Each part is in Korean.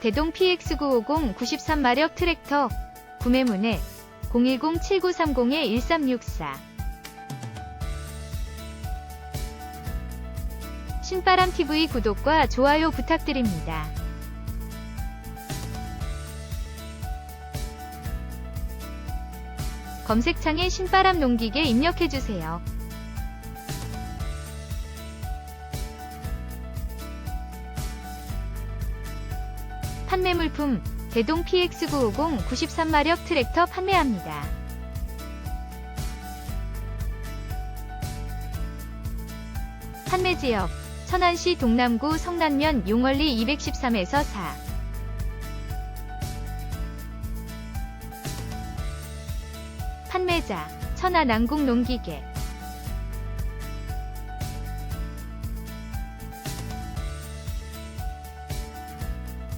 대동 PX950 93마력 트랙터 구매 문의 010-7930-1364 신바람TV 구독과 좋아요 부탁드립니다. 검색창에 신바람 농기계 입력해주세요. 판매 물품 대동 PX950 93마력 트랙터 판매합니다. 판매 지역 천안시 동남구 성남면 용월리 213에서 4 판매자 천안 안국 농기계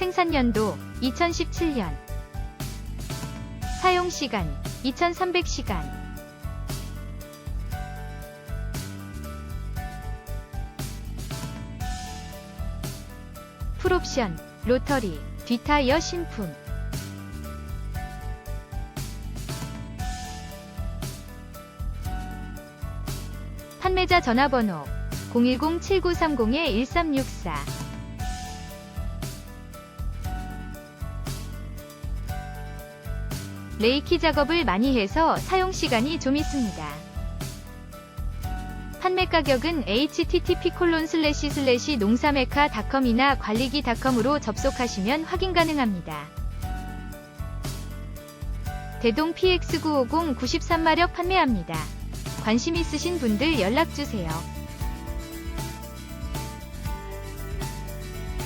생산 연도 2017년. 사용 시간 2300시간. 풀옵션 로터리 뒷타이어 신품. 판매자 전화번호 010-7930-1364 레이키 작업을 많이 해서 사용 시간이 좀 있습니다. 판매 가격은 http 농사메카닷컴이나 관리기닷컴으로 접속하시면 확인 가능합니다. 대동 PX950 93마력 판매합니다. 관심 있으신 분들 연락주세요.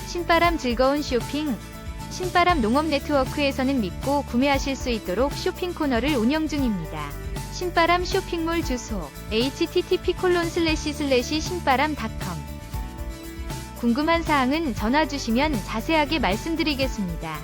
신바람 즐거운 쇼핑 신바람 농업 네트워크에서는 믿고 구매하실 수 있도록 쇼핑 코너를 운영 중입니다. 신바람 쇼핑몰 주소 http 콜론 슬래시 슬래시 신바람닷컴 궁금한 사항은 전화 주시면 자세하게 말씀드리겠습니다.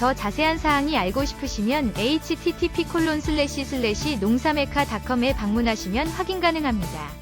더 자세한 사항이 알고 싶으시면 http 콜론 슬래시 슬래시 농사메카닷컴에 방문하시면 확인 가능합니다.